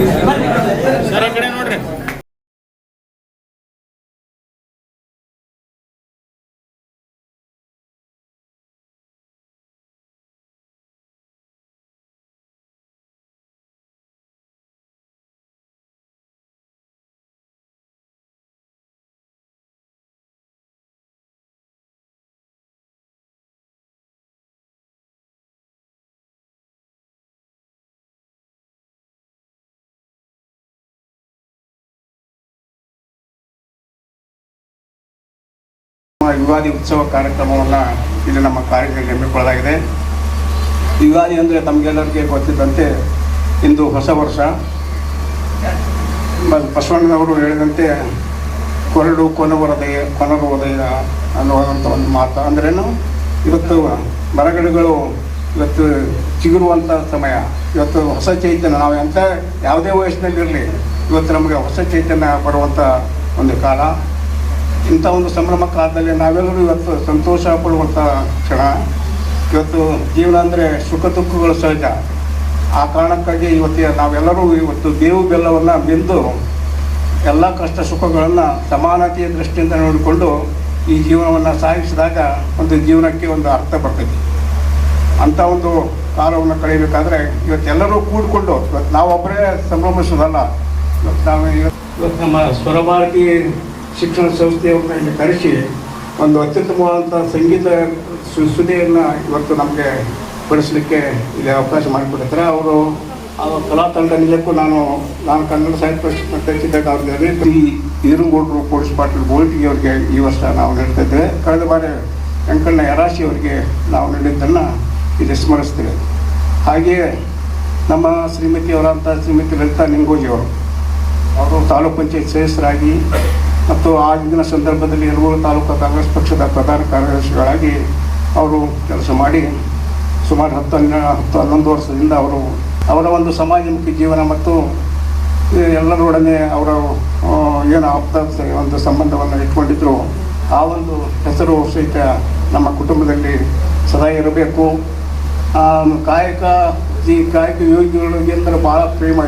Vai, vai, vai. Ugadi ಉತ್ಸವ ಕಾರ್ಯಕ್ರಮವನ್ನು ಇಲ್ಲಿ ನಮ್ಮ ಕಾರ್ಯದಲ್ಲಿ ಹಮ್ಮಿಕೊಳ್ಳಲಾಗಿದೆ. ಯುಗಾದಿ ಅಂದರೆ ತಮಗೆಲ್ಲರಿಗೆ ಗೊತ್ತಿದ್ದಂತೆ ಇಂದು ಹೊಸ ವರ್ಷ. ಬಸವಣ್ಣನವರು ಹೇಳಿದಂತೆ ಕೊರಡು ಕೊನವರದಯ ಕೊನರುವುದಯ ಅನ್ನುವಂಥ ಒಂದು ಮಾತು. ಅಂದ್ರೇನು ಇವತ್ತು ಮರಗಿಡಗಳು ಇವತ್ತು ಚಿಗುರುವಂಥ ಸಮಯ. ಇವತ್ತು ಹೊಸ ಚೈತನ್ಯ. ನಾವು ಎಂಥ ಯಾವುದೇ ವಯಸ್ಸಿನಲ್ಲಿರಲಿ ಇವತ್ತು ನಮಗೆ ಹೊಸ ಚೈತನ್ಯ ಬರುವಂಥ ಒಂದು ಕಾಲ. ಇಂಥ ಒಂದು ಸಂಭ್ರಮ ಕಾಲದಲ್ಲಿ ನಾವೆಲ್ಲರೂ ಇವತ್ತು ಸಂತೋಷ ಪಡುವಂಥ ಕ್ಷಣ. ಇವತ್ತು ಜೀವನ ಅಂದರೆ ಸುಖ ದುಃಖಗಳು ಸಹಜ. ಆ ಕಾರಣಕ್ಕಾಗಿ ಇವತ್ತಿನ ನಾವೆಲ್ಲರೂ ಇವತ್ತು ಬೇವು ಬೆಲ್ಲವನ್ನು ಬೆಂದು ಎಲ್ಲ ಕಷ್ಟ ಸುಖಗಳನ್ನು ಸಮಾನತೆಯ ದೃಷ್ಟಿಯಿಂದ ನೋಡಿಕೊಂಡು ಈ ಜೀವನವನ್ನು ಸಾಗಿಸಿದಾಗ ಒಂದು ಜೀವನಕ್ಕೆ ಒಂದು ಅರ್ಥ ಬರ್ತೈತಿ ಅಂಥ ಒಂದು ಕಾಲವನ್ನು ಕಳೆಯಬೇಕಾದ್ರೆ ಇವತ್ತೆಲ್ಲರೂ ಕೂಡಿಕೊಂಡು ಇವತ್ತು ನಾವೊಬ್ಬರೇ ಸಂಭ್ರಮಿಸೋದಲ್ಲ ಇವತ್ತು ನಾವು ಇವತ್ತು ನಮ್ಮ ಸ್ವರಭಾರತಿ ಶಿಕ್ಷಣ ಸಂಸ್ಥೆಯವ್ರನ್ನ ಇಲ್ಲಿ ಕರೆಸಿ ಒಂದು ಅತ್ಯುತ್ತಮವಾದಂಥ ಸಂಗೀತ ಸುದ್ದಿಯನ್ನು ಇವತ್ತು ನಮಗೆ ಪಡಿಸಲಿಕ್ಕೆ ಇಲ್ಲಿ ಅವಕಾಶ ಮಾಡಿಕೊಟ್ಟಿದ್ದಾರೆ. ಅವರು ಆ ಕಲಾ ತಂಡ ನಿಲಕ್ಕೂ ನಾನು ನಾನು ಕನ್ನಡ ಸಾಹಿತ್ಯ ಪರಿಷತ್ನ ಕರೆಸಿದ್ದಾಗ ಅವ್ರಿಗೆ ಈ ಈರುಗೋಡ್ರು ಪೊಲೀಸ್ ಪಾಟೀಲ್ ಬೋಲ್ಟಿಗೆ ಅವರಿಗೆ ಈ ವರ್ಷ ನಾವು ನೀಡ್ತಾ ಇದ್ದೇವೆ. ಕಳೆದ ಬಾರಿ ವೆಂಕಣ್ಣ ಯರಾಶಿ ಅವರಿಗೆ ನಾವು ನೀಡಿದ್ದನ್ನು ಇಲ್ಲಿ ಸ್ಮರಿಸ್ತೇವೆ. ಹಾಗೆಯೇ ನಮ್ಮ ಶ್ರೀಮತಿಯವರಂಥ ಶ್ರೀಮತಿ ಲಲಿತಾ ನಿಂಗೋಜಿಯವರು ಅವರು ತಾಲೂಕು ಪಂಚಾಯತ್ ಸದಸ್ಯರಾಗಿ ಮತ್ತು ಆ ಹಿಂದಿನ ಸಂದರ್ಭದಲ್ಲಿ ಯರಗೋಳು ತಾಲೂಕು ಕಾಂಗ್ರೆಸ್ ಪಕ್ಷದ ಪ್ರಧಾನ ಕಾರ್ಯದರ್ಶಿಗಳಾಗಿ ಅವರು ಕೆಲಸ ಮಾಡಿ ಸುಮಾರು ಹತ್ತು ಹನ್ನೆ, ಹತ್ತು ಹನ್ನೊಂದು ವರ್ಷದಿಂದ ಅವರು ಅವರ ಒಂದು ಸಮಾಜಮುಖಿ ಜೀವನ ಮತ್ತು ಎಲ್ಲರೊಡನೆ ಅವರ ಏನು ಆಪ್ತ ಒಂದು ಸಂಬಂಧವನ್ನು ಇಟ್ಕೊಂಡಿದ್ದರು ಆ ಒಂದು ಹೆಸರು ಸಹಿತ ನಮ್ಮ ಕುಟುಂಬದಲ್ಲಿ ಸದಾ ಇರಬೇಕು. ಕಾಯಕ, ಈ ಕಾಯಕ ಯೋಗಿಗಳಿಗೆ ಅಂದರೆ ಭಾಳ ಪ್ರೇಮ